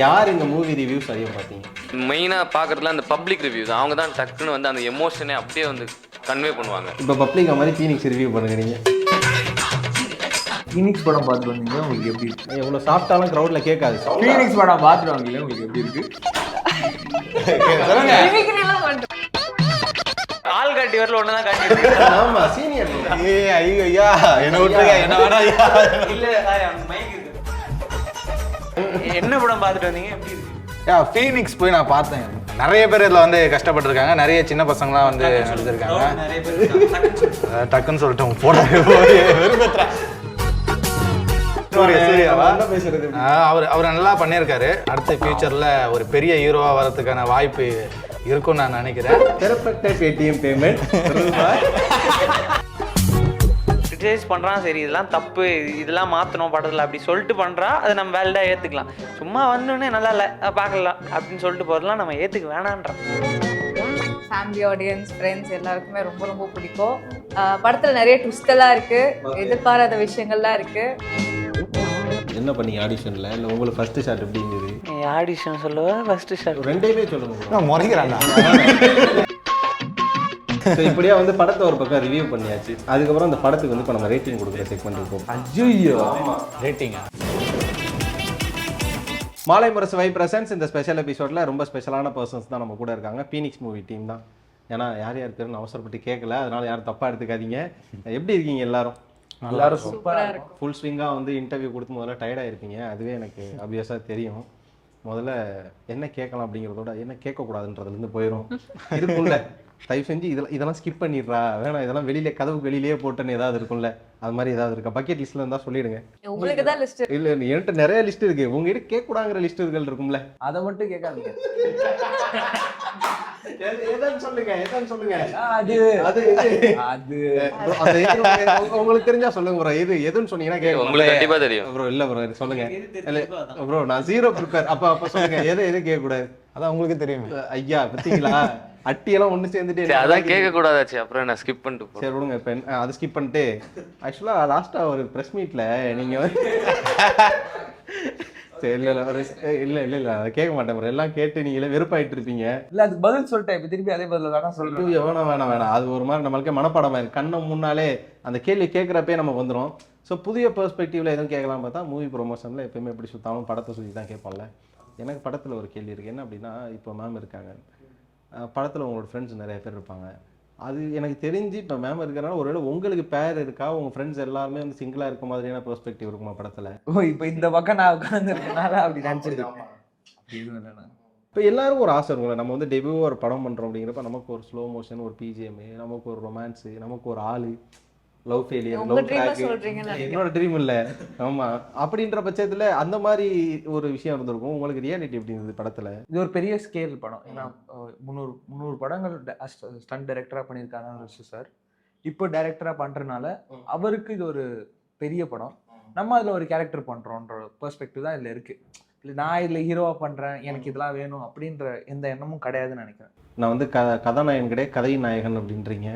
யார் இந்த movie reviews அதிகம் பார்த்தீங்க? மெயினாக பார்க்குறதுல அந்த பப்ளிக் ரிவ்யூஸ் அவங்க தான் டக்குன்னு வந்து அந்த எமோஷனே அப்படியே வந்து கன்வே பண்ணுவாங்க. இப்போ பப்ளிக் மாதிரி ஃபீனிக்ஸ் ரிவ்யூ பண்ணுங்க நீங்கள் ஃபீனிக்ஸ் படம் பார்த்துட்டு வந்தீங்க உங்களுக்கு எப்படி இருக்கு? எவ்வளோ சாப்பிட்டாலும் க்ரௌடில் கேட்காது. ஃபீனிக்ஸ் படம் பார்த்துட்டு வந்தீங்க உங்களுக்கு எப்படி இருக்கு? ஆள் காட்டி வரல ஒன்று தான் காட்டி ஆமா சீனியர் ஏ ஐயோ ஐயா. என்ன விட்டுருங்க என்ன வேணா ஐயா இல்ல என்ன படம் பார்த்துட்டு வந்தீங்க? எப்படி இருக்கு? யா ஃபீனிக்ஸ் போய் நான் பார்த்தேன். நிறைய பேர் இதில் வந்து கஷ்டப்பட்டிருக்காங்க. நிறைய சின்ன பசங்களாம் வந்து நடிச்சிருக்காங்க நிறைய பேர் டக்குன்னு சொல்லிட்டோம் போட அவர் அவர் நல்லா பண்ணியிருக்காரு. அடுத்த ஃபியூச்சரில் ஒரு பெரிய ஹீரோவா வரதுக்கான வாய்ப்பு இருக்கும்னு நான் நினைக்கிறேன். பேடிஎம் பேமெண்ட் கிரிட்டிசைஸ் பண்றான் சரி இதெல்லாம் தப்பு இதெல்லாம் மாத்தணும் படத்துல அப்படி சொல்லிட்டு பண்றான் அதை நம்ம வேலிடா ஏத்துக்கலாம். சும்மா வந்தோடனே நல்லா இல்ல பார்க்கலாம் அப்படின்னு சொல்லிட்டு போறதெல்லாம் நம்ம ஏத்துக்க வேணான்றோம் ஃபேமிலி ஆடியன்ஸ் ஃப்ரெண்ட்ஸ் எல்லாருக்குமே ரொம்ப ரொம்ப பிடிக்கும். படத்துல நிறைய ட்விஸ்ட் எல்லாம் இருக்கு எதிர்பாராத விஷயங்கள்லாம் இருக்கு. என்ன பண்ணீங்க ஆடிஷன்ல இல்லை உங்களுக்கு ஃபர்ஸ்ட் ஷாட் எப்படி இருந்தது ஆடிஷன் சொல்லுவா ஃபர்ஸ்ட் ஷாட் ரெண்டையுமே சொல்லுங்க. நான் முறைக்கிறான்டா So, இப்படியே வந்து படத்தை ஒரு பக்கம் ரிவ்யூ பண்ணியாச்சு. அதுக்கப்புறம் அந்த படத்துக்கு வந்து இப்போ நம்ம ரேட்டிங் கொடுக்குற செக்மெண்ட் இருக்கும் ஐயோ ரேட்டிங்க மாலை முரசு வை பிரசன்ஸ் இந்த ஸ்பெஷல் எபிசோட்ல ரொம்ப ஸ்பெஷலான பர்சன்ஸ் தான் நம்ம கூட இருக்காங்க. பீனிக்ஸ் மூவி டீம் தான். ஏன்னா யார் யார் பேருன்னு அவசரப்பட்டு கேட்கல அதனால யாரும் தப்பா எடுத்துக்காதீங்க. எப்படி இருக்கீங்க எல்லாரும்? எல்லாரும் சூப்பரா ஃபுல் ஸ்விங்காக வந்து இன்டர்வியூ கொடுத்து முதல்ல டயர்டாக இருப்பீங்க அதுவே எனக்கு அப்வியஸாக தெரியும். முதல்ல என்ன கேட்கலாம் அப்படிங்கிறதோட என்ன கேட்கக்கூடாதுன்றதுலேருந்து போயிடும் இருக்கும்ல தயவு செஞ்சு இதெல்லாம் இதெல்லாம் ஸ்கிப் பண்ணிடுறா. வேணாம் இதெல்லாம் வெளியில கதவுக்கு வெளியிலேயே போட்டுன்னு ஏதாவது இருக்கும்ல. அது மாதிரி ஏதாவது இருக்கா? பக்கெட் லிஸ்ட்ல இருந்தா சொல்லிடுங்க. உங்களுக்கு தான் லிஸ்ட் இல்ல என்கிட்ட நிறைய லிஸ்ட் இருக்கு. உங்ககிட்ட கேட்கக்கூடாங்கிற லிஸ்ட்டுகள் இருக்கும்ல. அதை மட்டும் கேட்காதீங்க. இது. உங்களுக்கு தெரிஞ்சா சொல்லுங்க ப்ரோ எது எதுன்னு சொன்னீங்கன்னா கேட்க தெரியும். ப்ரோ இல்ல ப்ரோ சொல்லுங்க. ப்ரோ நான் ஜீரோ ப்ரிப்பேர் அப்ப அப்ப சொல்லுங்க. எது எது கேட்க கூடாது அதான் உங்களுக்கு தெரியுமே. ஐயா பத்தீங்களா அட்டியெல்லாம் ஒண்ணு சேர்ந்துட்டு சரி அதான் கேட்கக்கூடாதாச்சு. அப்புறம் நான் ஸ்கிப் பண்ணிட்டு சரி விடுங்க. இப்போ அது ஸ்கிப் பண்ணிட்டு ஆக்சுவலாக லாஸ்ட்டாக ஒரு ப்ரெஸ் மீட்டில் நீங்கள் வந்து சரி இல்லை இல்லை ஒரு இல்லை இல்லை இல்லை அதை கேட்க மாட்டேன் bro. எல்லாம் கேட்டு நீங்களே வெறுப்பாயிட்டு இருப்பீங்க இல்ல அதுக்கு பதில் சொல்லிட்டேன். இப்ப திருப்பி அதே பதில் சொல்றேன். ஐயோ, வேணாம் வேணாம் வேணாம். அது ஒரு மாதிரி நம்மளுக்கே மனப்பாடமாக இருக்கு கண்ணை முன்னாலே அந்த கேள்வி கேட்குறப்பே நம்ம வந்துடும் ஸோ புதிய பெர்ஸ்பெக்டிவ்ல எதுவும் கேட்கலாம் பார்த்தா மூவி ப்ரொமோஷனில் எப்பயுமே எப்படி சுத்தாலும் படத்தை சுற்றி தான் கேட்போம்ல. எனக்கு படத்தில் ஒரு கேள்வி இருக்குது என்ன அப்படின்னா இப்போ மேம் இருக்காங்க. படத்தில் உங்களோட ஃப்ரெண்ட்ஸ் நிறைய பேர் இருப்பாங்க. அது எனக்கு தெரிஞ்சு இப்போ மேம் இருக்கிறனால ஒருவேளை உங்களுக்கு பேர் இருக்கா? உங்கள் ஃப்ரெண்ட்ஸ் எல்லாருமே வந்து சிங்கிளாக இருக்க மாதிரியான பெர்ஸ்பெக்டிவ் இருக்குமா படத்தில்? ஓ இப்ப இந்த பக்கம் நான் உட்கார்ந்து இருக்கனால அப்படி நினைச்சிருக்கேன். இப்போ எல்லாருக்கும் ஒரு ஆசை இருக்கும்ல நம்ம வந்து டெபியூ ஒரு படம் பண்ணுறோம் அப்படிங்கிறப்ப நமக்கு ஒரு ஸ்லோ மோஷன் ஒரு பிஜிஎம் நமக்கு ஒரு ரொமான்ஸு நமக்கு ஒரு ஆளு. Love failure love. என்னோட ட்ரீம் இல்ல. ஆமா. அப்படின்ற பட்சத்துல அந்த மாதிரி ஒரு விஷயம் இருந்திருக்கும். உங்களுக்கு ரியாலிட்டி எப்படி இருந்தது படத்துல? இது ஒரு பெரிய ஸ்கேல் படம். ஏன்னா முந்நூறு முந்நூறு படங்கள் ஸ்டண்ட் டைரக்டரா பண்ணியிருக்காங்க சார். இப்போ டைரக்டரா பண்றதுனால அவருக்கு இது ஒரு பெரிய படம். நம்ம அதுல ஒரு கேரக்டர் பண்றோன்ற பெர்ஸ்பெக்டிவ் தான் இதுல இருக்கு. இல்ல நான் இதுல ஹீரோவா பண்றேன் எனக்கு இதெல்லாம் வேணும் அப்படின்ற எந்த எண்ணமும் கிடையாதுன்னு நினைக்கிறேன். நான் வந்து க கதாநாயகன் கிடையாது கதை நாயகன் அப்படின்றீங்க.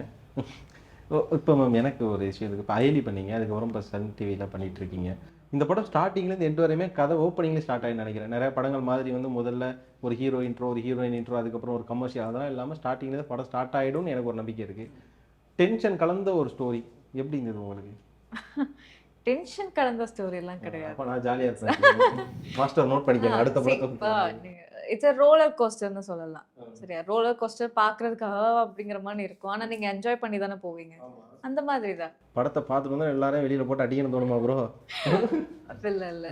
இப்போ மேம் எனக்கு ஒரு விஷயம் இருக்கு. இப்போ அயலி பண்ணீங்க அதுக்கப்புறம் இப்போ சன் டிவியில் பண்ணிட்டு இருக்கீங்க இந்த படம் ஸ்டார்டிங்லேருந்து எண்டு வரையுமே கதை ஓப்பனிங்லேயே ஸ்டார்ட் ஆகி நினைக்கிறேன். நிறைய படங்கள் மாதிரி வந்து முதல்ல ஒரு ஹீரோ இன்ட்ரோ ஒரு ஹீரோயின் இன்ட்ரோ அதுக்கப்புறம் ஒரு கமர்ஷியல் அதெல்லாம் இல்லாமல் ஸ்டார்டிங்லேருந்து படம் ஸ்டார்ட் ஆகிடும்னு எனக்கு ஒரு நம்பிக்கை இருக்குது டென்ஷன் கலந்த ஒரு ஸ்டோரி எப்படி இருந்தது உங்களுக்கு? டென்ஷன் கலந்த ஸ்டோரி எல்லாம் கிடையாது. நான் ஜாலியாக இருப்பேன். மாஸ்டர் நோட் பண்ணிக்கங்க அடுத்த படத்தை இட்ஸ் ரோலர் கோஸ்டர்னு சொல்லலாம். சரியா? ரோலர் கோஸ்டர் பாக்குறதுக்காக அப்படிங்கிற மாதிரி இருக்கும். ஆனா நீங்க என்ஜாய் பண்ணி தானே போவீங்க. அந்த மாதிரி தான். படத்தை பார்த்துட்டு வந்தா எல்லாரும் வெளியில போட்டு அடிக்கணும் தோணுமா ப்ரோ அது இல்ல இல்ல.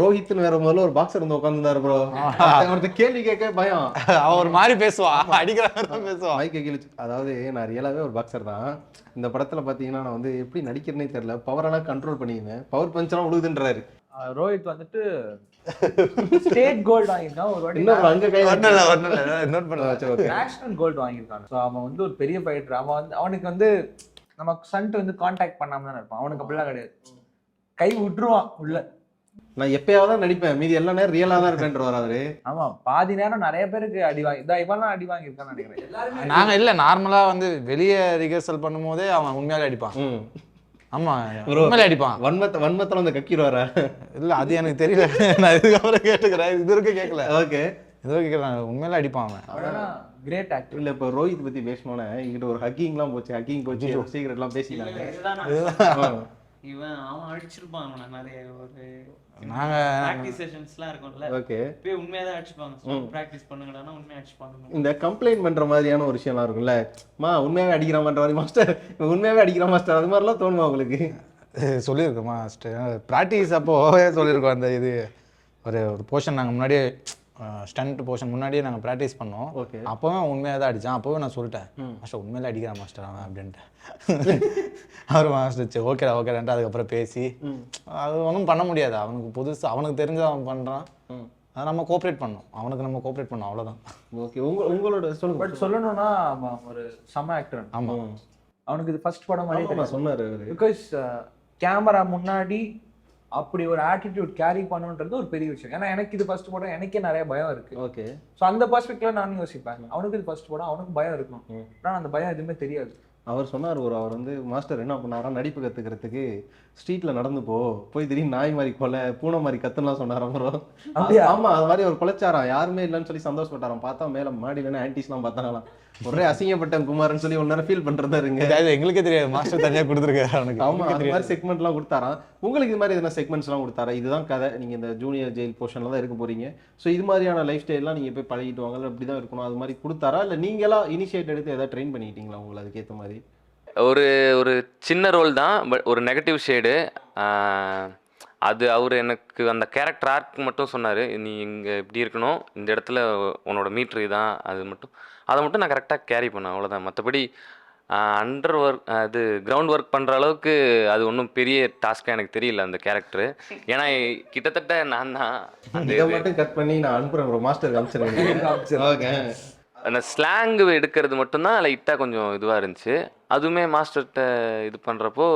ரோஹித்னு வேற முதல்ல ஒரு பாக்ஸர் வந்து உட்காந்துருந்தாரு ப்ரோ ஒருத்தர் கேள்வி கேட்க பயம். அவன் ஒரு மாதிரி பேசுவா. அடிக்கிற மாதிரி தான் பேசுவா. மைக்க கிழிச்சு அதாவது நான் ரியலாவே ஒரு பாக்ஸர் தான். இந்த படத்துல பாத்தீங்கன்னா நான் வந்து எப்படி நடிக்கிறேனே தெரியல. பவரெல்லாம் கண்ட்ரோல் பண்ணியிருந்தேன். பவர் பஞ்செல்லாம் உழுகுதுன்றாரு. ரோஹித் வந்துட்டு ஸ்டேட் கோல்டு வாங்கியிருக்கான் ஒரு வாட்டி. அங்க கை ஒன்றும் இல்லை நோட் பண்ண சரி, okay. நேஷனல் கோல்டு வாங்கியிருக்கான். ஸோ அவன் வந்து ஒரு பெரிய ஃபைட்டர் அவன் வந்து அவனுக்கு வந்து நம்ம சன்ட்டு வந்து காண்டாக்ட் பண்ணாம தான் இருப்பான். அவனுக்கு அப்படிலாம் கிடையாது. கை விட்டுருவான் உள்ள. நான் எப்பயாவது தான் நடிப்பேன். மீதி எல்லா நேரம் ரியலா தான் இருப்பேன்றவர் அவரு ஆமா பாதி நேரம் நிறைய பேருக்கு அடி வாங்கி இதா இவன்லாம் அடி வாங்கியிருக்கான்னு நினைக்கிறேன். எல்லாருமே நாங்க இல்ல நார்மலா வந்து வெளியே ரிஹர்சல் பண்ணும்போதே அவன் உண்மையாவே அடிப்பான். ம் ஆமா உண்மையிலே அடிப்பான். வன்மத்தை வன்மத்தில் வந்து கக்கிடுவாரா? இல்ல அது எனக்கு தெரியல. நான் இதுக்கப்புறம் கேட்டுக்கிறேன். இது வரைக்கும் கேட்கல. ஓகே. இது வரைக்கும் கேட்கல. உண்மையிலே அடிப்பான் அவன். கிரேட் ஆக்டர் இல்ல இப்போ ரோஹித் பத்தி பேசணும்னா இங்கிட்ட ஒரு ஹக்கிங்லாம் போச்சு. ஹக்கிங் போச்சு. சீக்கிரட்லாம் பேசினாங்க இவன் அவன் அடிச்சிருப்பான் அவனை நிறைய ஒரு நாங்க ப்ராக்டிஸ் செஷன்ஸ்லாம் இருக்கும்ல. ஓகே. போய் உண்மையாக தான் அடிச்சுப்பாங்க ப்ராக்டிஸ் பண்ணுங்கடானா உண்மையாக அடிச்சுப்பாங்க. இந்த கம்ப்ளைண்ட் பண்ற மாதிரியான ஒரு விஷயம்லாம் இருக்கும்ல. மா உண்மையாவே அடிக்கிற மாதிரி மாஸ்டர் உண்மையாவே அடிக்கிற மாஸ்டர் அது மாதிரிலாம் தோணுமா உங்களுக்கு? சொல்லியிருக்கோமா ப்ராக்டிஸ் அப்போ சொல்லியிருக்கோம் அந்த இது. ஒரு ஒரு போர்ஷன் நாங்கள் முன்னாடியே ஸ்டண்ட் போர்ஷன் முன்னாடியே நாங்கள் ப்ராக்டிஸ் பண்ணோம். Okay. அப்போவே உண்மையாக தான் அடித்தான் அப்போவே நான் சொல்லிட்டேன் மாஸ்டர் உண்மையில அடிக்கிறான் மாஸ்டர் அவன் அப்படின்ட்டு. அவர் மாஸ்டர் சரி ஓகேடா ஓகேடான்ட்டு அதுக்கப்புறம் பேசி. அது ஒன்றும் பண்ண முடியாது. அவனுக்கு புதுசு அவனுக்கு தெரிஞ்சு அவன் பண்ணுறான் அதை நம்ம கோஆப்ரேட் பண்ணோம். அவனுக்கு நம்ம கோஆப்ரேட் பண்ணோம் அவ்வளோதான் ஓகே. உங்க உங்களோட சொல்லுங்க. பட் சொல்லணும்னா அவன் ஒரு செம ஆக்டர் ஆமாம் அவனுக்கு இது ஃபர்ஸ்ட் படம் மாதிரி சொன்னாரு பிகாஸ் கேமரா முன்னாடி அப்படி ஒரு ஆட்டிடியூட் கேரி பண்ணுன்றது ஒரு பெரிய விஷயம். ஏன்னா எனக்கு இது ஃபர்ஸ்ட் படம் எனக்கே நிறைய பயம் இருக்கு. ஓகே ஸோ அந்த பர்ஸ்பெக்டிவ்ல நான் யோசிப்பேன். அவனுக்கு இது ஃபர்ஸ்ட் படம் அவனுக்கு பயம் இருக்கும். ஆனால் அந்த பயம் எதுவுமே தெரியாது. அவர் சொன்னார் ஒரு அவர் வந்து மாஸ்டர் என்ன பண்ணாரா நடிப்பு கத்துக்கிறதுக்கு ஸ்ட்ரீட்ல நடந்து போ. போய் திடீர்னு நாய் மாதிரி கொலை பூனை மாதிரி கத்துலாம் சொன்னாராம் bro. அப்படியா? ஆமா அது மாதிரி அவர் கொலைச்சாராம். யாருமே இல்லைன்னு சொல்லி சந்தோஷப்பட்டாராம். பார்த்தா மேல மாடியில ஆன்டிஸ்லாம் பார்த்தாங்களாம். ஒரே அசிங்கப்பட்டேன் குமார்னு சொல்லி ஒரு நேரம் ஃபீல் பண்றதா இருங்க. அது எங்களுக்கே தெரியாது மாஸ்டர் தனியாக கொடுத்துருக்காரு அவனுக்கு. ஆமா அந்த மாதிரி செக்மெண்ட்லாம் கொடுத்தாராம். உங்களுக்கு இது மாதிரி எதனா செக்மெண்ட்ஸ்லாம் கொடுத்தாரா? இதுதான் கதை. நீங்க இந்த ஜூனியர் ஜெயில் போர்ஷன்ல தான் இருக்க போறீங்க. ஸோ இது மாதிரியான லைஃப் ஸ்டைல்லாம் நீங்க போய் பழகிட்டு வாங்க. இப்படி தான் இருக்கணும். அது மாதிரி கொடுத்தாரா? இல்ல நீங்களா இனிஷியேட் எடுத்து ஏதாவது ட்ரெயின் பண்ணிக்கிட்டீங்களா உங்களை அதுக்கேற்ற மாதிரி? ஒரு ஒரு சின்ன ரோல் தான் பட் ஒரு நெகட்டிவ் ஷேடு அது அவர் எனக்கு அந்த கேரக்டர் ஆர்க் மட்டும் சொன்னார். நீ இங்கே இப்படி இருக்கணும். இந்த இடத்துல உன்னோட மீட்ரு தான் அது மட்டும் அதை மட்டும் நான் கரெக்டாக கேரி பண்ணேன் அவ்வளோதான் மற்றபடி அண்டர் ஒர்க் அது கிரவுண்ட் ஒர்க் பண்ணுற அளவுக்கு அது ஒன்றும் பெரிய டாஸ்க்காக எனக்கு தெரியல அந்த கேரக்டரு ஏன்னா கிட்டத்தட்ட நான் தான் இதை மட்டும் கட் பண்ணி நான் அனுப்புறேன் ப்ரோ மாஸ்டர் காமிச்சிருக்கேன் அந்த ஸ்லாங் எடுக்கிறது மட்டும்தான் லைட்டாக கொஞ்சம் இதுவாக இருந்துச்சு. அதுவுமே மாஸ்டர்கிட்ட இது பண்ணுறப்போ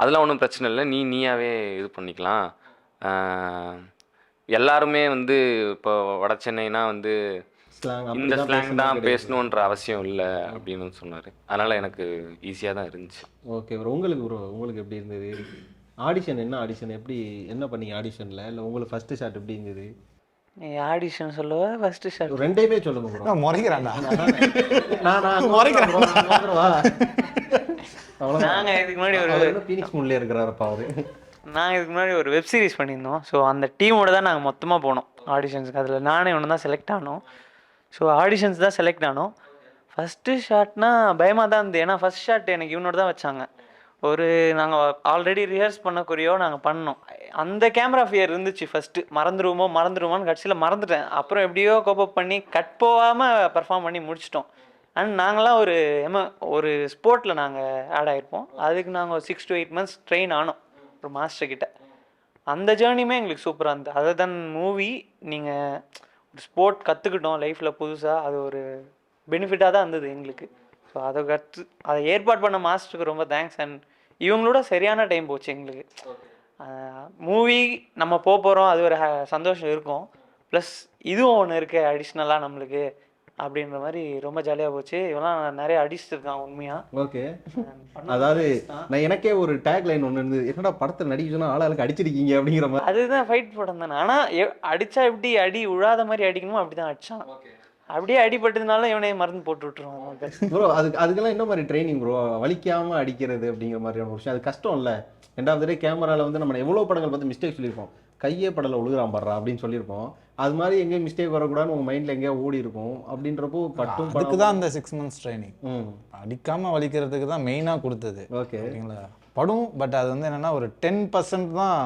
அதெல்லாம் ஒன்றும் பிரச்சனை இல்லை. நீ நீயாவே இது பண்ணிக்கலாம். எல்லாருமே வந்து இப்போ வட சென்னைனா வந்து ஸ்லாங் இந்த ஸ்லாங் தான் பேசணுன்ற அவசியம் இல்லை அப்படின்னு சொன்னார். அதனால் எனக்கு ஈஸியாக தான் இருந்துச்சு. ஓகே ப்ரோ உங்களுக்கு ப்ரோ உங்களுக்கு எப்படி இருந்தது? ஆடிஷன் என்ன ஆடிஷன் எப்படி என்ன பண்ணீங்க ஆடிஷன்ல இல்ல உங்களுக்கு ஃபர்ஸ்ட் ஷாட் எப்படி இருந்தது? நீ ஆடிஷன் சொல்லுவ ஃபர்ஸ்ட் ஷாட் ரெண்டையுமே சொல்லுங்க ப்ரோ முறைக்கிறான்டா. நான் நான் முறைக்கிறேன். அவ்வளோதான் நாங்க இதுக்கு முன்னாடி ஒரு ஃபீனிக்ஸ் மூட்ல இருக்கிறாருப்பா அவரு. நாங்கள் இதுக்கு முன்னாடி ஒரு வெப் சீரிஸ் பண்ணியிருந்தோம். ஸோ அந்த டீமோட தான் நாங்கள் மொத்தமாக போனோம். ஆடிஷன்ஸ்க்கு அதில் நானே ஒன்று தான் செலக்ட் ஆனோம். ஸோ ஆடிஷன்ஸ் தான் செலக்ட் ஆனோம். ஃபஸ்ட்டு ஷாட்னா பயமாக தான் இருந்தது. ஏன்னா ஃபஸ்ட் ஷாட் எனக்கு இவனோட தான் வச்சாங்க. ஒரு நாங்கள் ஆல்ரெடி ரிஹர்ஸ் பண்ண குறியோ நாங்கள் பண்ணோம். அந்த கேமரா ஃபியர் இருந்துச்சு ஃபஸ்ட்டு மறந்துடுவோமோ மறந்துடுவோமான்னு கடைசியில் மறந்துட்டேன். அப்புறம் எப்படியோ கோப்பப் பண்ணி கட் போகாமல் பர்ஃபார்ம் பண்ணி முடிச்சிட்டோம். அண்ட் நாங்களாம் ஒரு எம ஒரு ஸ்போர்ட்டில் நாங்கள் ஆட் ஆகிருப்போம் அதுக்கு நாங்கள் ஒரு six to eight months train ஆனோம். ஒரு மாஸ்டர்கிட்ட அந்த ஜேர்னியுமே எங்களுக்கு சூப்பராக இருந்தது. அதர் தன் மூவி நீங்கள் ஸ்போர்ட் கற்றுக்கிட்டோம் லைஃப்பில் புதுசாக அது ஒரு பெனிஃபிட்டாக தான் இருந்தது எங்களுக்கு. ஸோ அதை கற்று அதை ஏற்பாடு பண்ண மாஸ்டருக்கு ரொம்ப தேங்க்ஸ் அண்ட் இவங்களோட சரியான டைம் போச்சு எங்களுக்கு. மூவி நம்ம போக போகிறோம் அது ஒரு சந்தோஷம் இருக்கும். ப்ளஸ் இதுவும் ஒன்று இருக்கு அடிஷ்னலாக நம்மளுக்கு. அப்படின்ற மாதிரி ரொம்ப ஜாலியாக போச்சு. இவெல்லாம் நிறைய அடிச்சிருக்கான் உண்மையாக ஓகே. அதாவது நான் எனக்கே ஒரு டேக் லைன் ஒன்று இருந்தது. என்னடா படத்தை நடிக்க சொன்னா ஆளாளுக்கு அடிச்சிருக்கீங்க அப்படிங்கிற மாதிரி. அதுதான் ஃபைட் படம் தானே. ஆனால் அடிச்சா எப்படி அடி விழாத மாதிரி அடிக்கணுமோ அப்படி தான் அடிச்சான் அப்படியே அடிபட்டதுனால இவனே மருந்து போட்டு விட்டுருவான் ப்ரோ அதுக்கு அதுக்கெல்லாம் என்ன மாதிரி ட்ரைனிங் ப்ரோ வலிக்காம அடிக்கிறது அப்படிங்கிற மாதிரியான விஷயம். அது கஷ்டம் இல்ல. ரெண்டாவது டே கேமரால வந்து நம்ம எவ்வளவு படங்கள் பார்த்து மிஸ்டேக் சொல்லியிருப்போம். கையே படல ஒழுகுறான் படுறா அப்படின்னு சொல்லியிருப்போம். அது மாதிரி எங்கேயும் மிஸ்டேக் வரக்கூடாதுன்னு உங்க மைண்ட்ல எங்கேயோ ஓடி இருக்கும். அப்படின்றப்போ பட்டும் அதுக்கு தான் அந்த சிக்ஸ் மந்த்ஸ் ட்ரைனிங் ம். அடிக்காம வலிக்கிறதுக்கு தான் மெயினாக கொடுத்தது. ஓகே. ஓகேங்களா? படும் பட் அது வந்து என்னன்னா ஒரு டென் பர்சன்ட் தான்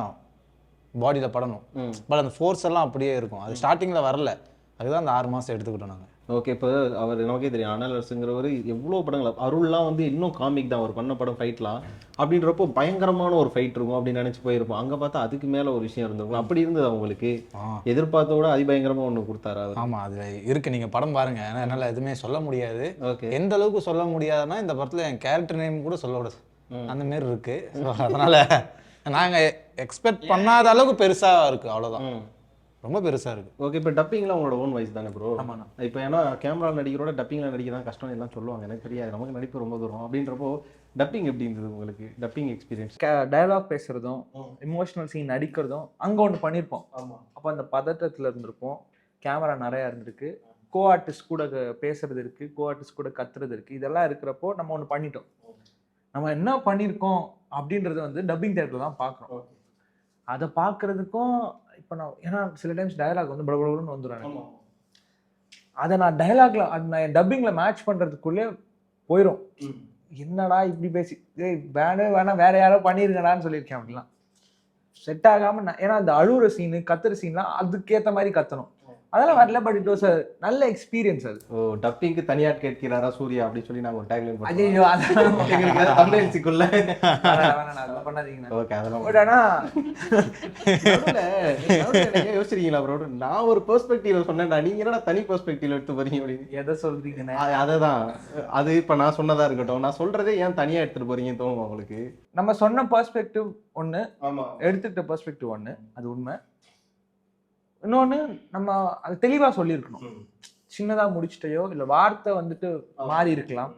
பாடியில் படணும். பட் அந்த ஃபோர்ஸ் எல்லாம் அப்படியே இருக்கும். அது ஸ்டார்டிங்கில் வரல. அதுதான் அந்த ஆறு மாதம் எடுத்துக்கிட்டோம் நாங்கள் ஓகே இப்போ அவர் நமக்கே தெரியும் அனலர்ஸுங்கிறவர் எவ்வளோ படங்கள். அருள்லாம் வந்து இன்னும் காமிக் தான் அவர் பண்ண படம் ஃபைட்லாம் அப்படின்றப்போ பயங்கரமான ஒரு ஃபைட் இருக்கும் அப்படின்னு நினச்சி போயிருப்போம். அங்கே பார்த்தா அதுக்கு மேலே ஒரு விஷயம் இருந்திருக்கும். அப்படி இருந்தது அவங்களுக்கு எதிர்பார்த்த விட அதிபயங்கரமாக ஒன்று கொடுத்தாரு அவர்? ஆமாம் அது இருக்கு. நீங்கள் படம் பாருங்க. ஏன்னா என்னால் எதுவுமே சொல்ல முடியாது. ஓகே எந்த அளவுக்கு சொல்ல முடியாதுன்னா இந்த படத்தில் என் கேரக்டர் நேம் கூட சொல்லக்கூடாது அந்த மாரி இருக்கு. ஸோ அதனால நாங்கள் எக்ஸ்பெக்ட் பண்ணாத அளவுக்கு பெருசாக இருக்கு. அவ்வளோதான் ரொம்ப பெருசாக இருக்குது ஓகே இப்போ டப்பிங்லாம் உங்களோட ஓன் வாய்ஸ் தானே ப்ரோ ஆமாண்ணா. இப்போ ஏன்னா கேமரா நடிகரோட டப்பிங்கில் நடிக்க தான் கஷ்டம் எல்லாம் சொல்லுவாங்க. எனக்கு தெரியாது. நமக்கு நடிப்பு ரொம்ப தூரம். அப்படின்றப்போ டப்பிங் எப்படி இருந்தது உங்களுக்கு? டப்பிங் எக்ஸ்பீரியன்ஸ் டயலாக் பேசுறதும் இமோஷனல் சீன் நடிக்கிறதும் அங்க ஒன்று பண்ணியிருப்போம் ஆமாம் அப்போ அந்த பதட்டத்துல இருந்திருப்போம். கேமரா நிறையா இருந்திருக்கு. கோ ஆர்டிஸ்ட் கூட க- பேசுறது இருக்கு. கோ ஆர்டிஸ்ட் கூட கத்துறது இருக்கு. இதெல்லாம் இருக்கிறப்போ நம்ம ஒன்று பண்ணிட்டோம். நம்ம என்ன பண்ணியிருக்கோம் அப்படின்றது வந்து டப்பிங் தேட்டரில் தான் பார்க்குறோம் அதை பார்க்கறதுக்கும் இப்போ நான் ஏன்னா சில டைம்ஸ் டயலாக் வந்து படபடன்னு வந்துடும் அதை நான் டயலாக்ல அது நான் டப்பிங்ல மேட்ச் பண்றதுக்குள்ளே போயிடும் என்னடா இப்படி பேசி ஏய் வேணே வேணாம் வேற யாரோ பண்ணிருங்கடான்னு சொல்லியிருக்கேன் அப்படிலாம். செட் ஆகாம நான் ஏன்னா அந்த அழுகுற சீனு கத்துற சீன்லாம் அதுக்கேத்த மாதிரி கத்தணும். அதெல்லாம் வரல பட் இட் வாஸ் நல்ல எக்ஸ்பீரியன்ஸ் அது. ஓ டப்பிங்க்கு தனியார் கேட்கிறாரா சூர்யா அப்படின்னு சொல்லி நாங்கள் ஒரு டேக்லைன் பண்ணுவோம் ஐயோ அதெல்லாம் தமிழ்ச்சிக்குள்ள அதெல்லாம் பண்ணாதீங்கண்ணா ஓகே அதெல்லாம் பட் ஆனா நீங்க யோசிச்சிருக்கீங்களா ப்ரோ நான் ஒரு பெர்ஸ்பெக்டிவ்ல சொன்னேன்டா. நீங்க என்னடா தனி பெர்ஸ்பெக்டிவ்ல எடுத்து போறீங்க அப்படின்னு. எதை சொல்றீங்கண்ணே அ- அததான். அது இப்ப நான் சொன்னதா இருக்கட்டும். நான் சொல்றதே ஏன் தனியா எடுத்துட்டு போறீங்கன்னு தோணும் உங்களுக்கு? நம்ம சொன்ன பெர்ஸ்பெக்டிவ் ஆமா. எடுத்துக்கிட்ட பெர்ஸ்பெக்டிவ் ஒண்ணு அது உண்மை. இன்னொன்னு நம்ம அது தெளிவா சொல்லியிருக்கணும். சின்னதா முடிச்சிட்டையோ இல்ல வார்த்தை வந்துட்டு மாறி இருக்கலாம்.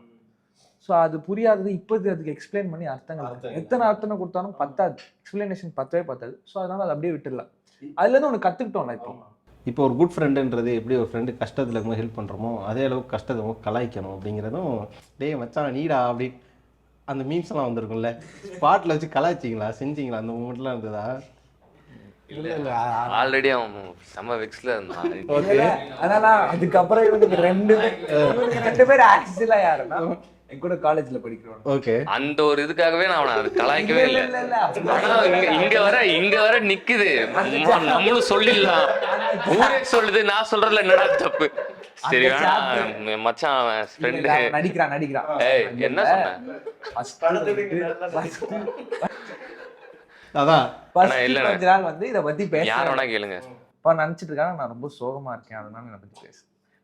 ஸோ அது புரியாதது இப்போது அதுக்கு எக்ஸ்பிளைன் பண்ணி அர்த்தங்கள். எத்தனை அர்த்தம் கொடுத்தாலும் பத்தாது. எக்ஸ்பிளனேஷன் பத்தவே பத்தாது. ஸோ அதனால அதை அப்படியே விட்டுடலாம். அதுல இருந்து ஒன்று கத்துக்கிட்டோம்ல இப்போ. இப்போ ஒரு குட் ஃப்ரெண்டுன்றது எப்படி ஒரு ஃப்ரெண்டு கஷ்டத்தில் இருக்கும்போது ஹெல்ப் பண்ணுறோமோ அதே அளவுக்கு கஷ்டத்தை கலாய்க்கணும் அப்படிங்கிறதும் டேய் மச்சான் நீடா அப்படி அந்த மீம்ஸ் எல்லாம் வந்திருக்கும்ல. ஸ்பாட்டில் வச்சு கலாய்ச்சிங்களா? செஞ்சீங்களா? அந்த மூமெண்ட்லாம் இருந்ததா? ஆல்ரெடி அவன் செம்ம வெக்ஸில் இருந்தான். ஓகே. அதனால அதுக்கப்புறம் இவனுக்கு ரெண்டு ரெண்டு பேர் ஆக்சுவலா யாருன்னா என் கூட காலேஜ்ல படிக்கிறோம் ஓகே. அந்த ஒரு இதுக்காகவே நான் அவனை அது கலாய்க்கவே இல்லை. ஆனா இங்க வர இங்க வர நிக்குது. நம்மளும் சொல்லிடலாம். ஊரே சொல்லுது நான் சொல்றதுல என்னடா தப்பு? சரி மச்சான் அவன் ஃப்ரெண்டு அவன் நடிக்கிறான் நடிக்கிறான். ஏய் என்ன சொன்ன? அதான். கொஞ்ச நாள் வந்து இத பத்தி பேச வேணா கேளுங்க. இப்ப நினைச்சிட்டு இருக்காங்க நான் ரொம்ப சோகமா இருக்கேன். அதனால இதை பத்தி பேச.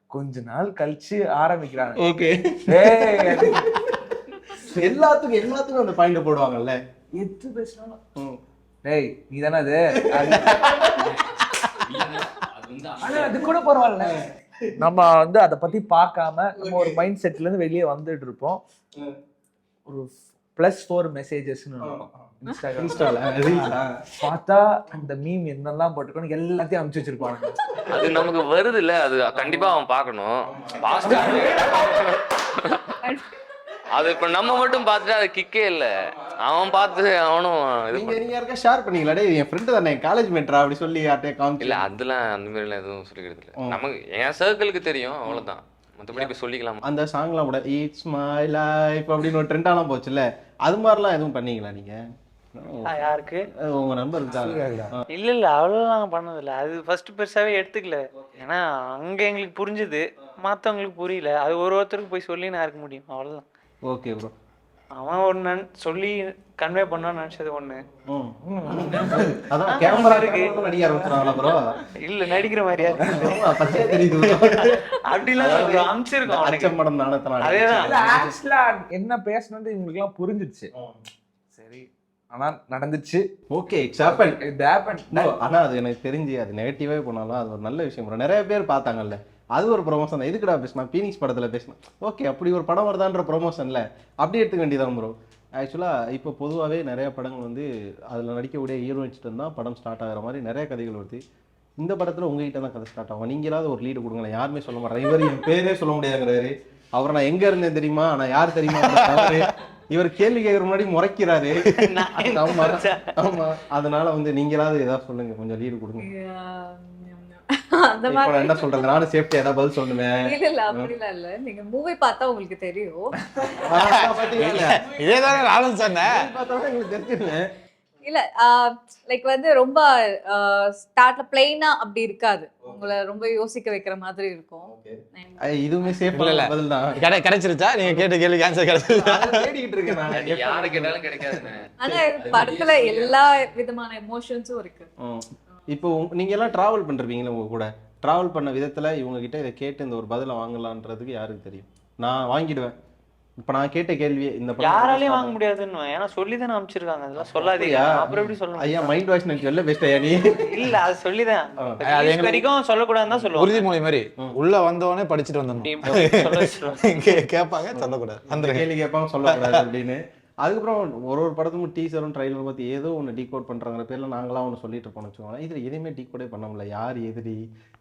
கொஞ்ச நாள் கழிச்சு ஆரம்பிக்கிறாங்க. ஓகே. எல்லாத்துக்கும் எல்லாத்துக்கும் அந்த பாயிண்ட் போடுவாங்கல்ல. எது பேசினாலும். ம். டேய் நீ தானே அது? அது- ஆனா அது கூட பரவாயில்ல. நம்ம வந்து அதை பத்தி பார்க்காம நம்ம ஒரு மைண்ட் செட்ல இருந்து வெளியே வந்துட்டு இருப்போம். ஒரு பிளஸ் ஃபோர் மெசேஜஸ்னு இன்ஸ்டாகிராம் இன்ஸ்டால ரீல்ஸா பார்த்தா அந்த மீம் என்னெல்லாம் போட்டுக்கணும் எல்லாத்தையும் அனுப்பிச்சு வச்சிருப்பாங்க. அது நமக்கு வருது இல்ல அது கண்டிப்பா அவன் பார்க்கணும். அது இப்ப நம்ம மட்டும் பார்த்துட்டு அது கிக்கே இல்ல. அவன் பார்த்து அவனும் நீங்க நீங்க யாருக்கா ஷேர் பண்ணீங்களா? டேய் என் ஃப்ரெண்டு தானே காலேஜ் மேட்ரா அப்படி சொல்லி யார்ட்டே காமிச்சு இல்ல அதெல்லாம் அந்த மாதிரிலாம் எதுவும் சொல்லிக்கிறது இல்ல. நமக்கு என் சர்க்கிளுக்கு தெரியும் அவ்வளவுதான். மத்தபடி இப்ப சொல்லிக்கலாம்? அந்த சாங்லாம் கூட இட்ஸ் மை லைஃப் அப்படின்னு ஒரு ட்ரெண்டாலாம் போச்சுல்ல. அது மாதிரிலாம் எதுவும் பண்ணீங்களா நீங்க? யாருக்கு? உங்க நண்பர் இருந்தாங்க இல்ல இல்ல அவ்வளவு நாங்க பண்ணதில்ல. அது ஃபர்ஸ்ட் பெருசாவே எடுத்துக்கல. ஏன்னா அங்க எங்களுக்கு புரிஞ்சுது. மத்தவங்களுக்கு புரியல. அது ஒரு ஒருத்தருக்கு போய் சொல்லி நான் இருக்க முடியும். அவ்வளவுதான். ஓகே ப்ரோ அவன் ஒரு நன் சொல்லி கன்வே பண்ணான்னு நினைச்சது ஒண்ணு. அதான் கேமரா இருக்கு. நடிக்க ஆரம்பிச்சாங்களா ப்ரோ இல்ல நடிக்கிற மாதிரியா தெரியுது. அப்படிலாம் அமிச்சிருக்கோம் அச்சம் படம் அதேதான். என்ன பேசணும்னு இவங்களுக்கு எல்லாம் புரிஞ்சிருச்சு சரி ஆனா நடந்துச்சு. ஓகே இட்ஸ் ஹேப்பன் இது ஹேப்பன் ஆனா அது எனக்கு தெரிஞ்சு அது நெகட்டிவாவே போனாலும் அது ஒரு நல்ல விஷயம். நிறைய பேர் பார்த்தாங்கல்ல. அது ஒரு ப்ரொமோஷன் தான். எதுக்குடா பேசினா? பீனிக்ஸ் படத்துல பேசினா. ஓகே அப்படி ஒரு படம் வருதான்ற ப்ரொமோஷன்ல அப்படி எடுத்துக்க வேண்டியதான் ப்ரோ ஆக்சுவலாக இப்போ பொதுவாகவே நிறைய படங்கள் வந்து அதில் நடிக்கக்கூடிய ஹீரோயின்ஸ்ட்டு தான் படம் ஸ்டார்ட் ஆகிற மாதிரி நிறைய கதைகள் வருது. இந்த படத்தில் உங்ககிட்ட தான் கதை ஸ்டார்ட் ஆகும். நீங்களாவது ஒரு லீடு கொடுங்களேன். யாருமே சொல்ல மாட்டாங்க. இவர் என் பேரே சொல்ல முடியாதுங்கிறாரு. அவரை நான் எங்க இருந்தேன் தெரியுமா? நான் யார் தெரியுமா. இவர் கேள்வி கேட்கற முன்னாடி முறைக்கிறாரு. ஆமா. ஆமா. அதனால வந்து நீங்களாவது ஏதாவது சொல்லுங்க. கொஞ்சம் லீடு கொடுங்க. அந்த இப்போ மாதிரி. என்ன சொல்றது நானும் சேஃப்டி ஏதாவது பதில் சொல்லுவேன். இல்ல இல்ல அப்படிலாம் இல்ல. நீங்க மூவி பார்த்தா உங்களுக்கு தெரியும். இதே தானே நானும் சொன்னேன். இல்ல லைக் வந்து ரொம்ப ஸ்டார்ட்ல பிளைனா அப்படி இருக்காது. உங்களை ரொம்ப யோசிக்க வைக்கிற மாதிரி இருக்கும். இதுவுமே சேஃப் இல்ல, இல்ல. பதில் தான். கிடை கிடைச்சிருச்சா? நீங்க கேட்ட கேள்வி ஆன்சர் கிடைச்சிருச்சா? இருக்கேன் யாரு கேட்டாலும் கிடைக்காதுண்ணே. ஆனா படத்துல எல்லா விதமான எமோஷன்ஸும் இருக்கு. இப்போ நீங்க எல்லாம் டிராவல் பண்ணிருப்பீங்களா உங்க கூட? டிராவல் பண்ண விதத்துல இவங்க கிட்ட இதை கேட்டு இந்த ஒரு பதிலை வாங்கலான்றதுக்கு யாருக்கு தெரியும்? நான் வாங்கிடுவேன். இப்போ நான் கேட்ட கேள்வி இந்த யாராலையும் வாங்க முடியாதுன்னு ஏன்னா சொல்லி தானே அமைச்சிருக்காங்க அதெல்லாம் சொல்லாதீங்க? அப்புறம் எப்படி சொல்ல ஐயா மைண்ட் வாஷ் நினைச்சு வெளில பெஸ்ட் ஐயா நீ? இல்ல அது சொல்லிதான். அது எங்களுக்கு- வரைக்கும் சொல்லக்கூடாதுன்னு தான் சொல்லுவாங்க. உறுதிமொழி மாதிரி. உள்ள வந்தவொடனே படிச்சுட்டு சொல்ல. கே- கேட்பாங்க சொல்லக்கூடாது. அந்த கேள்வி கேட்பாங்க சொல்லக்கூடாது அப்படின்னு. அதுக்கப்புறம் ஒரு ஒரு படத்துக்கும் டீசரும் ட்ரைலரும் பார்த்து ஏதோ ஒன்று டீகோட் பண்ணுறாங்கிற பேரில் நாங்களாம் ஒன்று சொல்லிட்டு இருப்போம்னு வச்சுக்கோங்களேன். இதில் எதுவுமே டீகோடே பண்ண முடியல. யார் எதிரி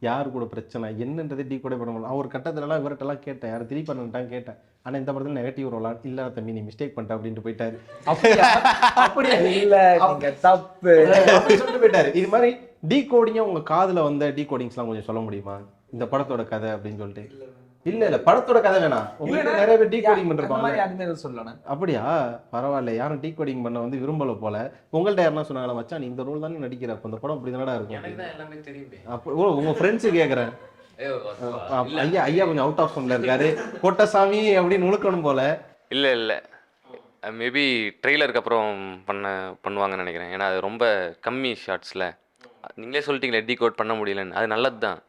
யார் கூட பிரச்சனை என்னன்றதே டீகோடே பண்ண முடியல. ஒரு கட்டத்துலலாம் இவர்கிட்டலாம் கேட்டேன். யார் திருப்பி பண்ணிட்டான் கேட்டேன். ஆனால் இந்த படத்தில் நெகட்டிவ் ரோலாம் இல்லை தம்பி நீ மிஸ்டேக் பண்ணிட்ட அப்படின்ட்டு போயிட்டாரு. அப்படியா? இல்ல நீங்க தப்பு. சொல்லிட்டு போயிட்டாரு. இது மாதிரி டீகோடிங்காக உங்கள் காதில் வந்த டீகோடிங்ஸ்லாம் கொஞ்சம் சொல்ல முடியுமா? இந்த படத்தோட கதை அப்படின்னு சொல்லிட்டு. இல்ல இல்ல படத்தோட கதை வேணாம். உங்களுக்கு நிறைய பேர் டீகோடிங் அந்த பண்ணிருப்பாங்க மாதிரி யாருமே அப்படியா? பரவாயில்ல யாரும் டீ கோடிங் பண்ண வந்து விரும்பல போல. உங்கள்ட்ட யாருன்னா சொன்னாங்களா மச்சான் நீ இந்த ரோல் தானே நடிக்கிற அப்ப இந்த படம் அப்படி தானடா இருக்கும் எல்லாமே தெரியுமே. அப்போ ஓ உங்க ஃப்ரெண்ட்ஸு கேக்குறேன். ஐயா ஐயா கொஞ்சம் அவுட் ஆஃப் ஃபோன்ல இருக்காரு. கோட்டசாமி அப்படின்னு உழுக்கணும் போல. இல்லை இல்லை. மேபி ட்ரெய்லருக்கு அப்புறம் பண்ண பண்ணுவாங்கன்னு நினைக்கிறேன். ஏன்னா அது ரொம்ப கம்மி ஷார்ட்ஸில் நீங்களே சொல்லிட்டீங்களே டீ கோட் பண்ண முடியலன்னு. அது நல்லது தான்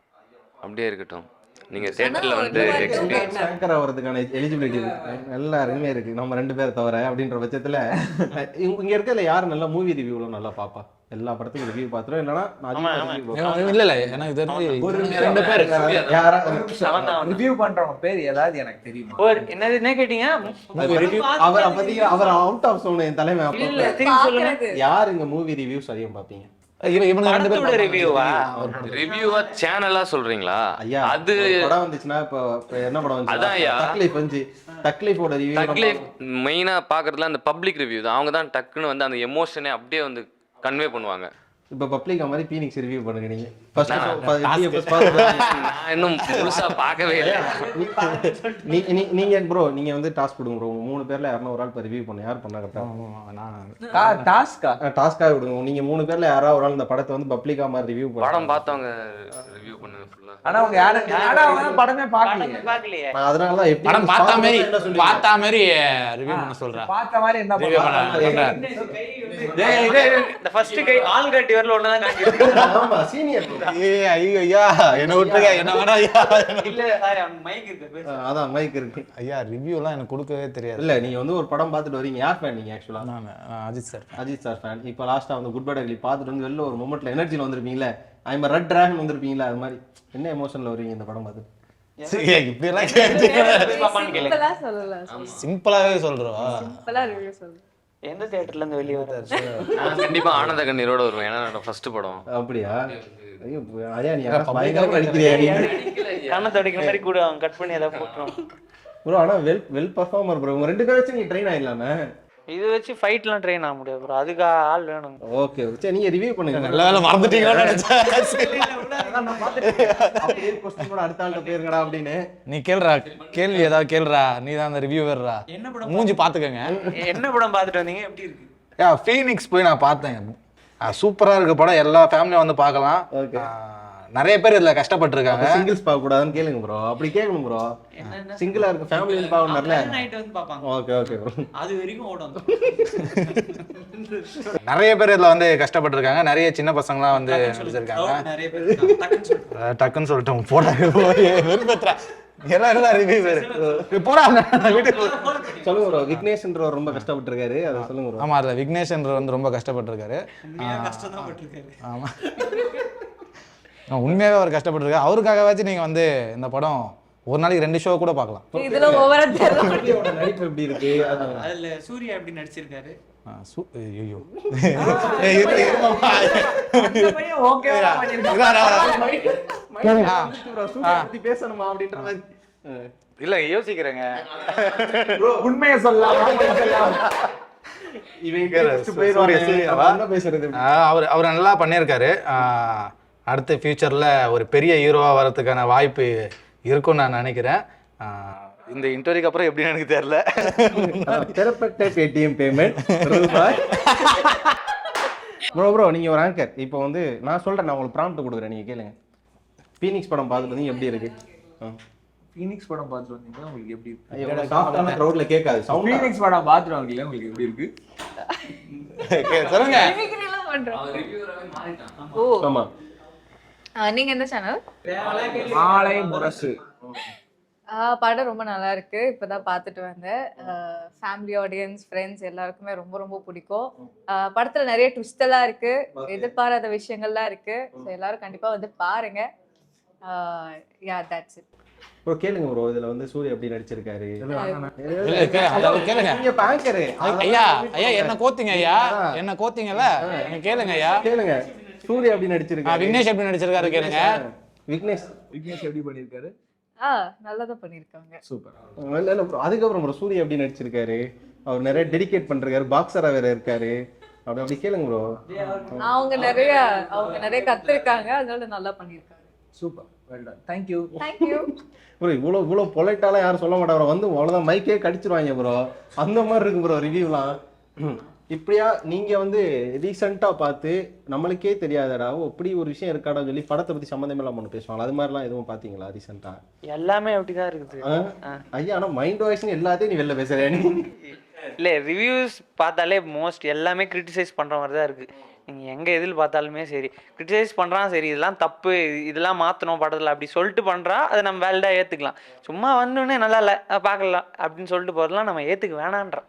அப்படியே இருக்கட்டும். நீங்கள் தேட்டரில் வந்து எக்ஸ்பீரியன்ஸ் ஆங்கர் ஆகிறதுக்கான எலிஜிபிலிட்டி எல்லாருமே இருக்கு. நம்ம ரெண்டு பேரை தவிர அப்படின்ற பட்சத்துல இங்க இங்க இருக்கிறதுல யார் நல்லா மூவி ரிவ்யூல நல்லா பாப்பா? எல்லா படத்துக்கும் ரிவ்யூ review பார்ப்பேன். இல்ல இல்ல எனக்கு தெரிஞ்சு ஒரு ரெண்டு பேர். யாரா ரிவ்யூ பண்றவங்க பேர் ஏதாவது எனக்கு தெரியுமா? ஓ என்னது என்ன கேட்டீங்க? அவர் பத்தி அவர் அவுட் ஆஃப் சோன் என் தலைமை அப்ப இல்ல திரும்பி சொல்லுங்க. பாக்குறது. யார் இங்க மூவி ரிவ்யூஸ் அதிகம் பாப்பீங்க? சொல்றீங்களா? ஐயா அது படம் வந்துச்சுன்னா இப்போ என்ன படம் அதான் ஐயா. வந்துச்சு தக்லீஃப் வந்துச்சு தக்லீஃபோட ரிவ்யூ தக்லீஃப் மெயினா பாக்குறதுல அந்த பப்ளிக் ரிவ்யூ தான். அவங்க தான் டக்குன்னு வந்து அந்த எமோஷனே அப்படியே வந்து கன்வே பண்ணுவாங்க. இப்போ பப்ளிக் மாதிரி பீனிக்ஸ் ரிவ்யூ பண்ணுங்க நீங்க. ஃபர்ஸ்ட் நான் இன்னும் முழுசா பார்க்கவே இல்லை. நீங்க ப்ரோ நீங்க வந்து டாஸ்க் கொடுங்க ப்ரோ மூணு பேர்ல ஒரு ஆள் இப்போ ரிவ்யூ பண்ண. யார் பண்ணா கரெக்டா டாஸ்கா டாஸ்க்காக விடுங்க நீங்க மூணு பேர்ல யாராவது ஒரு ஆள் இந்த படத்தை வந்து பப்ளிக்கா மாதிரி ரிவ்யூ படம் பண்ணுங்க பார்த்தவங்க ரிவ்யூ பண்ணுங்க ஃபுல்லா ஆனா அவங்க யாரும் படமே பார்க்கல பாக்கலையே நான் அதனால தான் எப்படி படம் பார்த்தா மாதிரி? பார்த்தா மாதிரி ரிவ்யூ பண்ண சொல்றேன். பார்த்த மாதிரி என்ன? பண்ண சொல்றேன். இந்த ஃபர்ஸ்ட் கை ஆள் கட்டி ஆமா சீனியர் ஏய் ஐயோ ஐயா என்ன விட்டுருங்க என்ன வேணா ஐயா இல்ல சாரி அவன் மைக் இருக்கு பேசு. அதான் மைக் இருக்கு. ஐயா ரிவ்யூலாம் எனக்கு கொடுக்கவே தெரியாது. இல்ல நீங்க வந்து ஒரு படம் பார்த்துட்டு வரீங்க. யார் ஃபேன் நீங்க ஆக்சுவலா நான் Ajith sir Ajith sir fan இப்போ வந்து குட் பை டக்லி பார்த்துட்டு வந்து வெளில ஒரு மொமெண்ட்ல எனர்ஜியில் வந்திருப்பீங்களே ஐம் ரெட் டிராகன் வந்திருப்பீங்களா அது மாதிரி. என்ன எமோஷனில் வருவீங்க இந்த படம் பார்த்து இப்படி எல்லாம் சிம்பிளாவே சொல்றோம் சிம்பிளா ரிவ்யூ சொல்லு எந்த தியேட்டர்ல இருந்து வெளியே வர நான் கண்டிப்பா ஆனந்த கண்ணீரோட வருவேன். ஏன்னா என்னோட ஃபர்ஸ்ட் படம். அப்படியா? ஐயோ ஐயா நீ பயங்கரமாக நடிக்கிறியா நீ? கண்ணை தொடக்கிற மாதிரி கூட கட் பண்ணி ஏதாவது போட்டுருவான் ப்ரோ ஆனால் வெல் வெல் பர்ஃபார்மர் ப்ரோ. உங்க ரெண்டு பேரும் வச்சு நீங்க ட்ரெயின் ஆயிடலாமே. இது வச்சு ஃபைட்லாம் ட்ரெயின் ஆக முடியாது ப்ரோ அதுக்கு ஆள் வேணும் ஓகே சரி நீங்க ரிவ்யூ பண்ணுங்க. நல்ல வேலை மறந்துட்டீங்களோன்னு நினைச்சேன் அப்படியே கொஸ்டின் கூட அடுத்த அப்படின்னு. நீ கேளுடா கேள்வி ஏதாவது கேளுடா. நீ தான் அந்த ரிவ்யூவர்ரா என்ன படம் மூஞ்சி பாத்துக்கங்க என்ன படம் பார்த்துட்டு வந்தீங்க? எப்படி இருக்கு? யா ஃபீனிக்ஸ் போய் நான் பார்த்தேன். சூப்பரா இருக்கு படம். எல்லா ஃபேமிலியும் வந்து பார்க்கலாம். ஆ, நிறைய பேர் இதுல கஷ்டப்பட்டிருக்காங்க. சிங்கிள்ஸ் பார்க்க கூடாதுன்னு கேளுங்க ப்ரோ அப்படி கேட்கணும் ப்ரோ சிங்கிளா இருக்க ஃபேமிலி வந்து பார்க்கணும்ல நைட் வந்து பார்ப்பாங்க ஓகே ஓகே ப்ரோ அது வரைக்கும் ஓடும். நிறைய பேர் இதுல வந்து கஷ்டப்பட்டிருக்காங்க. நிறைய சின்ன பசங்களாம் வந்து நிறைய பேர் டக்குன்னு சொல்லிட்டு. சொல்லிட்டோம் போடா வெறுப்பேத்துறா. எல்லாம் இருந்தா ரிவ்யூ. சொல்லுங்க ப்ரோ விக்னேஷ்ன்ற ரொம்ப கஷ்டப்பட்டிருக்காரு. அதை சொல்லுங்க ப்ரோ ஆமா அதுல விக்னேஷ்ன்ற வந்து ரொம்ப கஷ்டப்பட்டிருக்காரு. கஷ்டம் தான் பட்டிருக்காரு. ஆமா. ஆ, உண்மையாவே அவர் கஷ்டப்பட்டிருக்காரு அவருக்காகவாச்சும் நீங்க வந்து இந்த படம் ஒரு நாளைக்கு ரெண்டு ஷோ கூட பார்க்கலாம். இதுல ஓவரா தெரியல. நடிப்பு எப்படி இருக்கு? அது- அதுல சூர்யா எப்படி நடிச்சிருக்காரு? ஐயோ பேசணுமா அப்படின்ற மாதிரி. இல்ல யோசிக்கிறேங்க. உண்மையை சொல்லலாம் அவர் அவர் நல்லா பண்ணியிருக்காரு. ஆ, அடுத்த ஃபியூச்சர்ல ஒரு பெரிய ஹீரோவா வரதுக்கான வாய்ப்பு இருக்கும்னு நான் நினைக்கிறேன். இந்த இன்டர்வியூக்கு அப்புறம் எப்படின்னு எனக்கு தெரியல. பெறப்பட்ட பேடிஎம் பேமெண்ட் ரூபாய். ப்ரோ ப்ரோ நீங்க ஒரு ஆங்கர் இப்போ வந்து நான் சொல்றேன் நான் உங்களுக்கு ப்ராம்ப்ட் கொடுக்குறேன். நீங்க கேளுங்க. பீனிக்ஸ் படம் பார்த்துட்டு வந்தீங்க எப்படி இருக்கு? ஃபீனிக்ஸ் படம் பார்த்துட்டு வந்தீங்களா? உங்களுக்கு எப்படி இருக்கு? ஐயோ சாஃப்டான க்ரௌட்ல கேட்காது. சவுண்ட் ஃபீனிக்ஸ் படம் பார்த்துட்டு வந்தீங்களா? உங்களுக்கு எப்படி இருக்கு? சொல்லுங்க ஆமா. நீங்க எந்த சேனல் மாலை முரசு. படம் ரொம்ப நல்லா இருக்கு. இப்பதான் பார்த்துட்டு வந்தேன். ஃபேமிலி ஆடியன்ஸ் ஃப்ரெண்ட்ஸ் எல்லாருக்குமே ரொம்ப ரொம்ப பிடிக்கும். படத்துல நிறைய ட்விஸ்ட் எல்லாம் இருக்கு. எதிர்பாராத விஷயங்கள்லாம் இருக்கு. ஸோ எல்லாரும் கண்டிப்பா வந்து பாருங்க. யா தட்ஸ் இட் ப்ரோ கேளுங்க ப்ரோ இதுல வந்து சூர்யா எப்படி நடிச்சிருக்காரு? நீங்க பேங்கரு ஐயா ஐயா என்ன கோத்திங்க ஐயா? என்ன கோத்திங்கல்ல? நீங்க கேளுங்க ஐயா. கேளுங்க. சூர்யா எப்படி நடிச்சிருக்காரு? விக்னேஷ் எப்படி நடிச்சிருக்காரு கேளுங்க. விக்னேஷ். விக்னேஷ் எப்படி பண்ணியிருக்காரு? ஆ நல்லா தான் பண்ணியிருக்காங்க. சூப்பர். இல்ல. அதுக்கப்புறம் ப்ரோ சூர்யா எப்படி நடிச்சிருக்காரு? அவர் நிறைய டெடிகேட் பண்றாரு பாக்ஸரா வேற இருக்காரு. அப்படி அப்படி கேளுங்க ப்ரோ அவங்க நிறைய அவங்க நிறைய கத்துருக்காங்க அதனால நல்லா பண்ணியிருக்காங்க. Super. Well done thank you thank you bro இவ்வளோ இவ்வளோ பொலைட்டாலாம் யாரும் சொல்ல மாட்டாங்க bro. வந்து அவ்வளோதான் மைக்கே கடிச்சிருவாங்க ப்ரோ அந்த மாதிரி இருக்கு ப்ரோ ரிவ்யூலாம் இப்படியா நீங்க வந்து ரீசெண்டாக பார்த்து நம்மளுக்கே தெரியாதடா இப்படி ஒரு விஷயம் இருக்காடா சொல்லி படத்தை பத்தி சம்மந்தமே இல்லாம ஒன்று பேசுவாங்க அது மாதிரிலாம் எதுவும் பார்த்தீங்களா ரீசெண்டாக எல்லாமே அப்படிதான் இருக்குது. ஐயா ஆனா மைண்ட் வாய்ஸ்னு எல்லாத்தையும் நீ வெளில பேசுற. இல்லை ரிவ்யூஸ் பார்த்தாலே மோஸ்ட் எல்லாமே கிரிட்டிசைஸ் பண்ணுற மாதிரி தான் இருக்குது நீங்கள் எங்கே எதில் பார்த்தாலுமே சரி. கிரிட்டிசைஸ் பண்ணுறான் சரி இதெல்லாம் தப்பு இதெல்லாம் மாற்றணும் படத்தில் அப்படி சொல்லிட்டு பண்ணுறா அதை நம்ம வேலிடாக ஏற்றுக்கலாம் சும்மா வந்தோடனே நல்லா இல்லை பார்க்கலாம் அப்படின்னு சொல்லிட்டு போகிறதுலாம் நம்ம ஏற்றுக்க வேணான்றோம்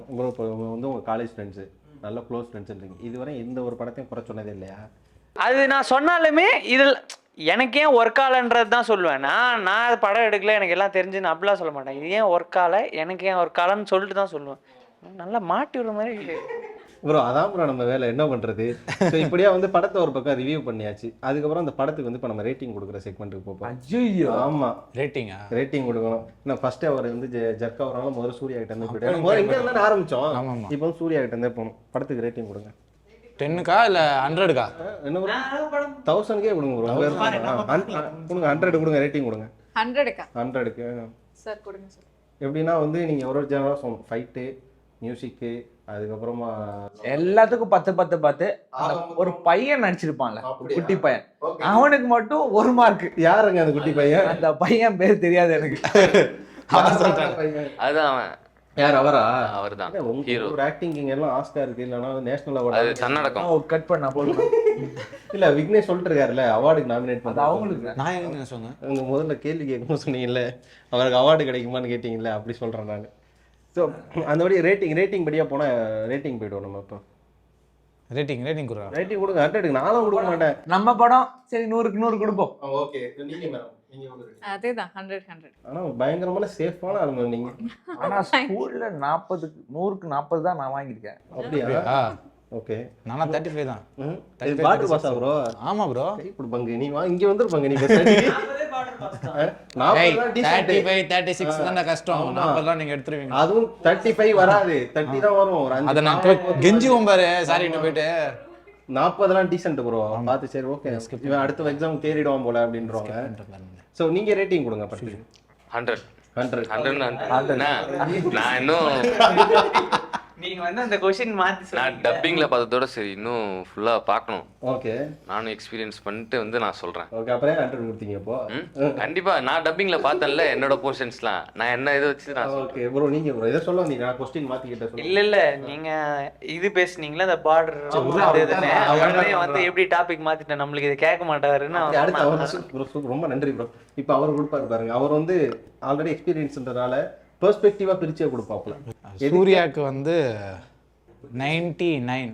வந்து உங்க காலேஜ் ஃப்ரெண்ட்ஸு நல்ல க்ளோஸ் ஃப்ரெண்ட்ஸ் இதுவரை எந்த ஒரு படத்தையும் குறை சொன்னதே இல்லையா? அது நான் சொன்னாலுமே இதில் எனக்கு ஏன் ஒர்க் ஆகலைன்றது தான் சொல்லுவேன். நான் நான் படம் எடுக்கல எனக்கு எல்லாம் தெரிஞ்சுன்னு அப்படிலாம் சொல்ல மாட்டேன். இது ஏன் ஒர்க் ஆகலை எனக்கு ஏன் ஒர்க் ஆகலைன்னு சொல்லிட்டு தான் சொல்லுவேன். நல்லா மாட்டி விடுற மாதிரி ப்ரோ அதான் ப்ரோ நம்ம வேலை. என்ன பண்றது? ஸோ இப்படியா வந்து படத்தை ஒரு பக்கம் ரிவ்யூ பண்ணியாச்சு. அதுக்கப்புறம் அந்த படத்துக்கு வந்து இப்போ நம்ம ரேட்டிங் கொடுக்குற செக்மெண்ட்டுக்கு போப்போம் ஐயோ ஆமா. ரேட்டிங்கா ரேட்டிங் கொடுக்கணும். நான் ஃபர்ஸ்ட் அவர் வந்து ஜர்க் ஆகிறனால முதல்ல சூர்யா கிட்ட இருந்து போயிட்டு முதல்ல இங்க இருந்தா ஆரம்பிச்சோம். ஆமா, ஆமா. இப்போ சூர்யா கிட்ட இருந்தே போகணும். படத்துக்கு ரேட்டிங் கொடுங்க. டென்னுக்கா இல்ல ஹண்ட்ரடுக்கா என்ன ப்ரோ? தௌசண்ட்கே கொடுங்க ப்ரோ. கொடுங்க ஹண்ட்ரட் கொடுங்க ரேட்டிங் கொடுங்க. ஹண்ட்ரடுக்கா ஹண்ட்ரடுக்கு சார் கொடுங்க சார் எப்படின்னா வந்து நீங்க ஒரு ஒரு ஜெனரா சொல்லணும் ஃபைட்டு மியூசிக்கு அதுக்கப்புறமா எல்லாத்துக்கும் பத்து பத்து பத்து. ஒரு பையன் நடிச்சிருப்பான்ல ஒரு குட்டி பையன். அவனுக்கு மட்டும் ஒரு மார்க் யாருங்க அந்த குட்டி பையன்? அந்த பையன் பேர் தெரியாது எனக்கு. அதுதான் அவன். யார் அவரா? அவர் தான் ஹீரோ ஒரு ஆக்டிங் இங்க எல்லாம் ஆஸ்கா இருக்கு இல்லைன்னா நேஷனல் அது அவார்டு தன்னடக்கம். கட் பண்ண போதும் இல்ல விக்னேஷ் சொல்லிட்டு இருக்காருல்ல அவார்டுக்கு நாமினேட் அது பண்ண அவங்களுக்கு. நான் எங்க சொன்னேன்? உங்க முதல்ல கேள்வி கேட்கணும் சொன்னீங்கல்ல அவருக்கு அவார்டு கிடைக்குமான்னு கேட்டீங்கல்ல அப்படி சொல்றேன் நான். ஸோ அந்தபடி ரேட்டிங் ரேட்டிங் படியா போனா ரேட்டிங் போயிடுவோம் நம்ம இப்போ. ரேட்டிங் ரேட்டிங் கொடுறா? ரேட்டிங் கொடுங்க ஹண்ட்ரடுக்கு நானும் கொடுக்க மாட்டேன். நம்ம படம் சரி நூறுக்கு நூறு கொடுப்போம். ஓகே நீங்க மேடம். நீங்க அதேதான் ஹண்ட்ரட் ஹண்ட்ரட் ஆனா பயங்கரமான சேஃபான ஆளுங்க நீங்க. ஆனா ஸ்கூல்ல நாற்பதுக்கு நூறுக்கு நாற்பது தான் நான் வாங்கியிருக்கேன். அப்படியா? ஓகே நானா தேர்ட்டி ஃபைவ் தான் பாட்டு பாசா ப்ரோ ஆமா ப்ரோ கை கொடுப்பாங்க நீ வா இங்க வந்துருப்பாங்க நீ தேர்ட்டி ஃபைவ் தேர்ட்டி சிக்ஸ் தானே கஷ்டம். நாற்பதுலாம் நீங்க எடுத்துருவீங்க. அதுவும் தேர்ட்டி ஃபைவ் வராது. தேர்ட்டி தான் வரும். அதை நான் கெஞ்சுவோம் பாரு சாரி போயிட்டு. நாற்பதெல்லாம் டீசென்ட் ப்ரோ பார்த்து சரி ஓகே இவன் அடுத்த எக்ஸாம் தேறிடுவான் போல அப்படின்றவங்க. ஸோ நீங்க ரேட்டிங் கொடுங்க first hundred hundred hundred hundred நான் இன்னும் நீங்கள் வந்து அந்த கொஷின் மாற்றி நான் டப்பிங்ல பார்த்ததோட சரி இன்னும் ஃபுல்லா பார்க்கணும். ஓகே நானும் எக்ஸ்பீரியன்ஸ் பண்ணிட்டு வந்து நான் சொல்றேன். ஓகே அப்புறம் ஹண்ட்ரட் கொடுத்தீங்க இப்போ? கண்டிப்பா நான் டப்பிங்ல பார்த்தேன்ல என்னோட போர்ஷன்ஸ்லாம் நான் என்ன இதை வச்சு நான். ஓகே ப்ரோ நீங்க ப்ரோ இதை சொல்ல வந்தீங்க நான் கொஸ்டின் மாத்திக்கிட்ட சொல்லுங்க இல்ல இல்ல நீங்க இது பேசுனீங்களா? அந்த பார்டர் உடனே வந்து எப்படி டாபிக் மாத்திட்டேன்? நம்மளுக்கு இது கேட்க மாட்டாருன்னு அடுத்து அவர் ரொம்ப நன்றி ப்ரோ இப்போ அவர் கொடுப்பாரு பாருங்க. அவர் வந்து ஆல்ரெடி எக்ஸ்பீரியன்ஸ்ன்றதால பெர்ஸ்பெக்டிவா பிரிச்சே கொடுப்பாப்ல சூர்யாவுக்கு வந்து ninety nine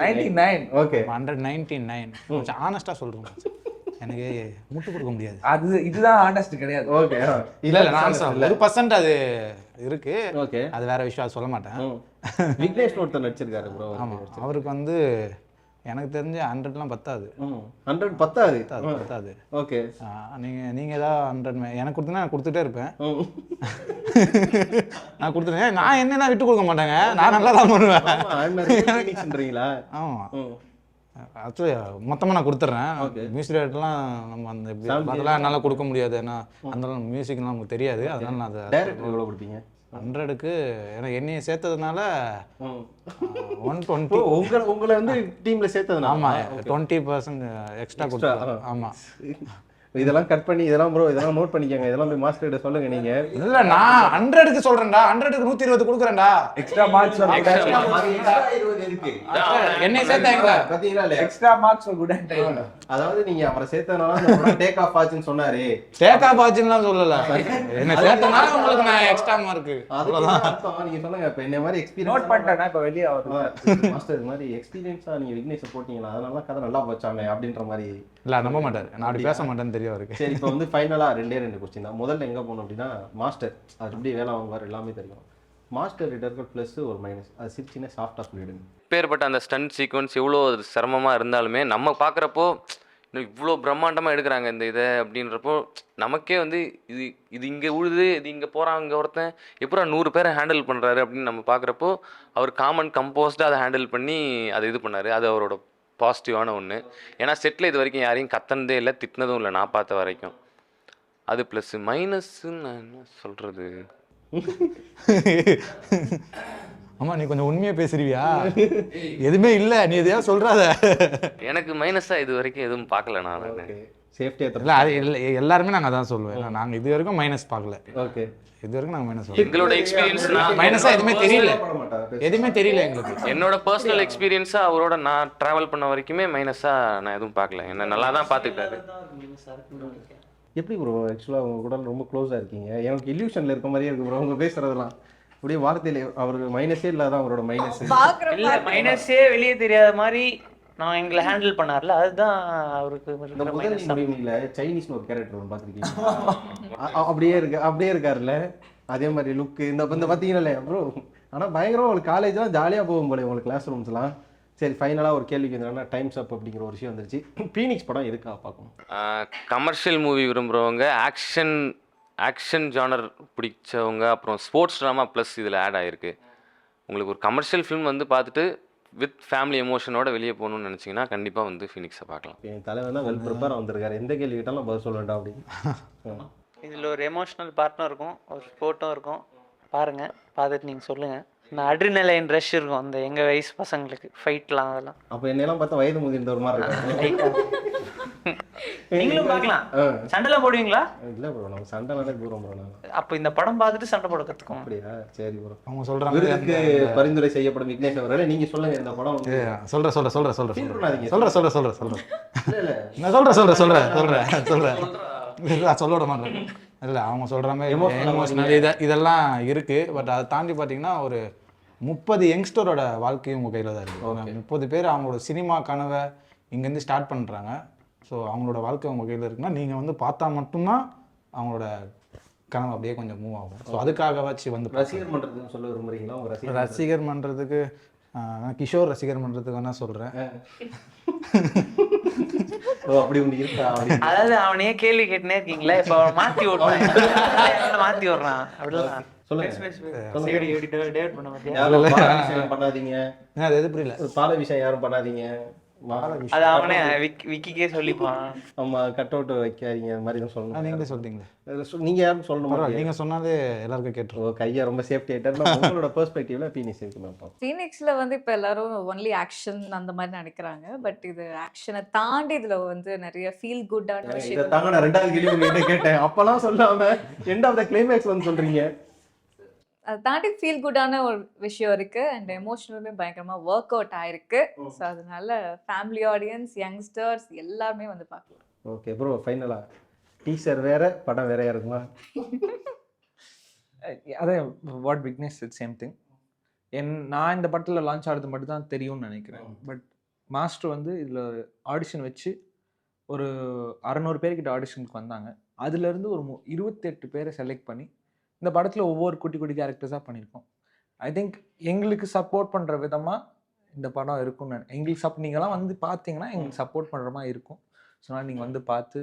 ninety nine okay hundred ninety nine கொஞ்சம் ஆனஸ்டா சொல்றேன் எனக்கு முட்டு கொடுக்க முடியாது. அது இதுதான் ஆனஸ்ட் கிடையாது. ஓகே இல்ல இல்ல நான் ஒரு பர்சன்ட் அது இருக்கு. ஓகே அது வேற விஷயம் அது சொல்ல மாட்டேன். விக்னேஷ் ஒருத்தர் நடிச்சிருக்காரு ப்ரோ ஆமா அவருக்கு வந்து எனக்கு தெரிஞ்சு ஹண்ட்ரட்லாம் பத்தாது. ஹண்ட்ரட் பத்தாது? பத்தாது ஓகே. ஆ, நீங்க நீங்க ஏதாவது ஹண்ட்ரட் எனக்கு கொடுத்தீங்கன்னா நான் கொடுத்துட்டே இருப்பேன். நான் கொடுத்துட்டேன் நான் என்னன்னா விட்டு கொடுக்க மாட்டேங்க. நான் நல்லா தான் பண்ணுவேன். சொல்றீங்களா ஆமா. ஆக்சுவலி மொத்தமாக நான் கொடுத்துட்றேன் மியூசிக் டேரக்டர்லாம் நம்ம அந்த அதெல்லாம் என்னால் கொடுக்க முடியாது. ஏன்னா அந்த மியூசிக்லாம் நமக்கு தெரியாது. அதனால நான் அதை எவ்வளவு கொடுப்பீங்க? ஹண்ட்ரடுக்கு எனக்கு என்னைய சேர்த்ததுனால ஒன் டுவெண்ட்டி உங்களை உங்களை வந்து டீம்ல சேர்த்ததுனா ஆமாம் டுவெண்ட்டி பர்சன்ட் எக்ஸ்ட்ரா கொடுத்துருவேன் ஆமாம் இதெல்லாம் கட் பண்ணி இதெல்லாம் ப்ரோ இதெல்லாம் நோட் பண்ணிக்கங்க. இதெல்லாம் போய் மாஸ்டர் கிட்ட சொல்லுங்க நீங்க. இல்லை நான் ஹண்ட்ரடுக்கு சொல்கிறேன்டா ஹண்ட்ரடுக்கு நூற்றி இருபது கொடுக்குறேன்டா. எக்ஸ்ட்ரா மார்க்ஸ் இருக்கு என்னைய சேர்த்தாங்களா பாத்தீங்களா extra marks good and time அதாவது நீங்க அவரை சேர்த்தனால டேக் ஆஃப் ஆச்சுன்னு சொன்னாரு. சேக்கா பாச்சுலாம் சொல்லல. என்ன சேர்த்தனால உங்களுக்கு நான் எக்ஸ்ட்ரா என்ன அர்த்தம்? நீங்க சொல்லுங்க இப்ப என்ன மாதிரி நோட் எக்ஸ்பீரியன்ஸ் பண்ணிட்டேன்னா இப்போ வெளியே ஆகுது மாஸ்டர் இது மாதிரி எக்ஸ்பீரியன்ஸா நீங்க விக்னேஷ் போட்டீங்களா? அதனால தான் கதை நல்லா போச்சாமே அப்படின்ற மாதிரி. இல்ல நம்ப மாட்டாரு. நான் அப்படி பேச மாட்டேன்னு தெரியும் அவருக்கு. சரி இப்போ வந்து ஃபைனலா ரெண்டே ரெண்டு கொஸ்டின் தான். முதல்ல எங்க போகணும் அப்படின்னா மாஸ்டர் அது எப்படி வேலை வாங்குவார் எல்லாமே தெரியும். மாஸ்டர் கிட்ட ப்ளஸ் ஒரு மைனஸ் அது சிரிச்சினே சாஃப்டா சொல்லிடுங்க. பேர்பட்ட அந்த ஸ்டன்ட் சீக்வன்ஸ் இவ்வளோ சிரமமாக இருந்தாலுமே நம்ம பார்க்குறப்போ இன்னும் இவ்வளோ பிரம்மாண்டமாக எடுக்கிறாங்க இந்த இதை அப்படின்றப்போ நமக்கே வந்து இது இது இங்கே உழுது இது இங்கே போகிறான் இங்கே ஒருத்தன் எப்படா நூறு பேரை ஹேண்டில் பண்ணுறாரு அப்படின்னு நம்ம பார்க்குறப்போ அவர் காமன் கம்போஸ்டாக அதை ஹேண்டில் பண்ணி அதை இது பண்ணார். அது அவரோட பாசிட்டிவான ஒன்று ஏன்னா செட்டில் இது வரைக்கும் யாரையும் கத்தனதே இல்லை திட்டினதும் இல்லை நான் பார்த்த வரைக்கும். அது ப்ளஸ் மைனஸ்ன்னு நான் என்ன சொல்கிறது ஆமா நீ கொஞ்சம் உண்மையா பேசுறியா? எதுவுமே இல்ல நீ எதையா சொல்றாத. எனக்கு மைனஸாக இது வரைக்கும் எதுவும் பார்க்கல நான். ஓகே சேஃப்டியா இல்ல அது இல்ல எல்லாருமே நாங்க அதான் சொல்லுவேன் ஏன்னா நாங்க இது வரைக்கும் மைனஸ் பார்க்கல. ஓகே இது வரைக்கும் நாங்க மைனஸ் எங்களோட எக்ஸ்பீரியன்ஸ்னா மைனஸா எதுவுமே தெரியல. எதுவுமே தெரியல எங்களுக்கு. என்னோட பர்சனல் எக்ஸ்பீரியன்ஸாக அவரோட நான் ட்ராவல் பண்ண வரைக்குமே மைனஸாக நான் எதுவும் பார்க்கல. என்ன நல்லா தான் பார்த்துக்கிட்டாரு எப்படி ப்ரோ ஆக்சுவலாக உங்க கூட ரொம்ப க்ளோஸாக இருக்கீங்க. எனக்கு இல்யூஷனில் இருக்க மாதிரியே இருக்கு ப்ரோ உங்க பேசுறதெல்லாம். அப்படியே வார்த்தையில அவருக்கு மைனஸே இல்லாத அவரோட மைனஸ் இல்ல மைனஸே வெளியே தெரியாத மாதிரி நான் எங்களை ஹேண்டில் பண்ணார்ல அதுதான் அவருக்கு இந்த முதல் முடிவுல சைனீஸ்னு ஒரு கேரக்டர் ஒன்று பார்த்துருக்கீங்க அப்படியே இருக்கு அப்படியே இருக்காருல்ல. அதே மாதிரி லுக்கு இந்த இந்த பார்த்தீங்கன்னாலே ப்ரோ ஆனால் பயங்கரமாக உங்களுக்கு காலேஜ்லாம் ஜாலியாக போகும் போல உங்களுக்கு கிளாஸ் ரூம்ஸ்லாம் சரி ஃபைனலாக ஒரு கேள்விக்கு என்னன்னா டைம்ஸ் அப் அப்படிங்கிற ஒரு விஷயம் வந்துருச்சு. பீனிக்ஸ் படம் இருக்கா பார்க்கணும்? கமர்ஷியல் மூவி விரும்புகிறவங்க ஆக்ஷன் ஆக்ஷன் ஜானர் பிடிச்சவங்க அப்புறம் ஸ்போர்ட்ஸ் ட்ராமா ப்ளஸ் இதில் ஆட் ஆகிருக்கு உங்களுக்கு ஒரு கமர்ஷியல் ஃபிலிம் வந்து பார்த்துட்டு வித் ஃபேமிலி எமோஷனோட வெளியே போகணும்னு நினச்சிங்கன்னா கண்டிப்பாக வந்து ஃபினிக்ஸை பார்க்கலாம். என் தலைவன் தான் வெல் ப்ரிப்பேர் வந்திருக்காரு. எந்த கேள்வி கேட்டாலும் பதில் சொல்ல வேண்டாம் அப்படின்னு. இதில் ஒரு எமோஷனல் பார்ட்னர் இருக்கும் ஒரு ஸ்போர்ட்டும் இருக்கும். பாருங்க பார்த்துட்டு நீங்கள் சொல்லுங்கள் நான் அட்ரினலைன் ரஷ் இருக்கும். அந்த எங்கள் வயசு பசங்களுக்கு ஃபைட்லாம் அதெல்லாம். அப்போ என்னெல்லாம் பார்த்தா வயது முதிர்ந்த ஒரு மாதிரி இருக்காரு நீங்களும் பார்க்கலாம். சண்டைலாம் போடுவீங்களா? இல்லை ப்ரோ நம்ம சண்டை நடக்க போகிறோம் ப்ரோ அப்போ இந்த படம் பார்த்துட்டு சண்டை போட கற்றுக்கோங்க அப்படியா? சரி ப்ரோ அவங்க சொல்றாங்க. விருதுக்கு பரிந்துரை செய்யப்படும் விக்னேஷ் அவர்களே நீங்க சொல்லுங்க இந்த படம் சொல்ற சொல்ற சொல்ற சொல்ற சொல்ற. சொல்ற சொல்ற சொல்ற சொல்ற இல்ல இல்ல. நான் சொல்றேன் சொல்றேன் சொல்றேன் சொல்றேன் சொல்றேன். இல்ல சொல்ல விட மாட்டேன். இல்ல அவங்க சொல்ற மாதிரி இத இதெல்லாம் இருக்கு. பட் அதை தாண்டி பாத்தீங்கன்னா ஒரு முப்பது யங்ஸ்டரோட வாழ்க்கையும் உங்க கையில தான் இருக்கு. முப்பது பேர் அவங்களோட சினிமா கனவை இங்கேருந்து ஸ்டார்ட் பண்றாங்க. ஸோ அவங்களோட வாழ்க்கை உங்க கையில இருக்குன்னா நீங்க வந்து பார்த்தா மட்டும்தான் அவங்களோட கனவு அப்படியே கொஞ்சம் மூவ் ஆகும். ஸோ அதுக்காகவாச்சு வந்து. ரசிகர் மன்றத்துக்கு சொல்ல விரும்புறீங்களா? ரசிகர் மன்றத்துக்கு? நான் கிஷோர் ரசிகர் மன்றத்துக்கு வேணா சொல்றேன். அதாவது அவனையே கேள்வி கேட்டுனே இருக்கீங்களா இப்போ அவன் மாற்றி விட்றான். மாற்றி விட்றான். அப்படிலாம். பண்ணாதீங்க. ஏன் அது எது புரியல. பால விஷயம் யாரும் பண்ணாதீங்க. அது அவனே விக்கி விக்கிக்கே சொல்லிப்பான். ஆமா கட் அவுட் வைக்காதீங்க அது மாதிரி தான் சொல்லணும். நீங்களே சொல்றீங்களே நீங்க யாரும் சொல்லணும்? நீங்க சொன்னாலே எல்லாருக்கும் கேட்டுரும். ஓ கையா ரொம்ப சேஃப்டி ஆயிட்டா உங்களோட பெர்ஸ்பெக்டிவ்ல பீனிஸ் இருக்கு மேம் ஃபீனிக்ஸ்ல வந்து இப்போ எல்லாரும் ஒன்லி ஆக்ஷன் அந்த மாதிரி நினைக்கிறாங்க பட் இது ஆக்ஷனை தாண்டி இதுல வந்து நிறைய ஃபீல் குட்டான இதை விஷயம் தாங்க நான் ரெண்டாவது கேள்வி கேட்டேன். அப்பெல்லாம் சொல்லாம எண்ட் ஆஃப் த கிளைமேக்ஸ் வந்து சொல்றீங்க. அதை தாண்டி ஃபீல் குட்டான ஒரு விஷயம் இருக்கு. அண்ட் எமோஷனலுமே பயங்கரமா ஒர்க் அவுட் ஆயிருக்கு. ஸோ அதனால ஃபேமிலி ஆடியன்ஸ் யங்ஸ்டர்ஸ் எல்லாருமே வந்து பார்க்கலாம். ஓகே ப்ரோ ஃபைனலா டீசர் வேற படம் வேறையா இருக்குமா அதே what Vignesh it same thing என் நான் இந்த படத்தில் லான்ச் ஆகிறது மட்டும் தான் தெரியும்னு நினைக்கிறேன். பட் மாஸ்டர் வந்து இதில் ஆடிஷன் வச்சு ஒரு அறநூறு பேர்கிட்ட ஆடிஷனுக்கு வந்தாங்க. அதுலேருந்து ஒரு மு- இருபத்தெட்டு பேரை செலக்ட் பண்ணி இந்த படத்தில் ஒவ்வொரு குட்டி குட்டி கேரக்டர்ஸாக பண்ணியிருக்கோம். ஐ திங்க் எங்களுக்கு சப்போர்ட் பண்ணுற விதமாக இந்த படம் இருக்கும்னு நினை- எங்களுக்கு சப் நீங்களாம் வந்து பார்த்தீங்கன்னா எங்களுக்கு சப்போர்ட் பண்ணுற மாதிரி இருக்கும். ஸோ நீங்கள் வந்து பார்த்து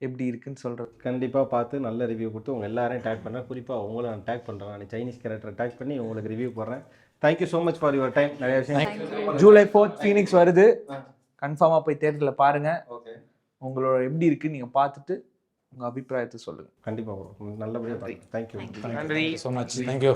எப்படி இருக்குன்னு சொல்கிறது கண்டிப்பா பார்த்து நல்ல ரிவ்யூ கொடுத்து உங்க எல்லாரையும் டேக் பண்ணேன். குறிப்பா உங்களை நான் டேக் பண்றேன். நான் சைனீஸ் கேரக்டர் டேக் பண்ணி உங்களுக்கு ரிவ்யூ போடுறேன். Thank you so much for your time நிறைய விஷயம் ஜூலை ஃபோர்த் ஃபீனிக்ஸ் வருது. கன்ஃபார்மாக போய் தேட்டரில் பாருங்க. ஓகே உங்களோட எப்படி இருக்கு நீங்க பார்த்துட்டு உங்க அபிப்பிராயத்தை சொல்லுங்க. கண்டிப்பா bro. நல்லபடியா தேங்க்யூ நன்றி ஸோ மச் தேங்க்யூ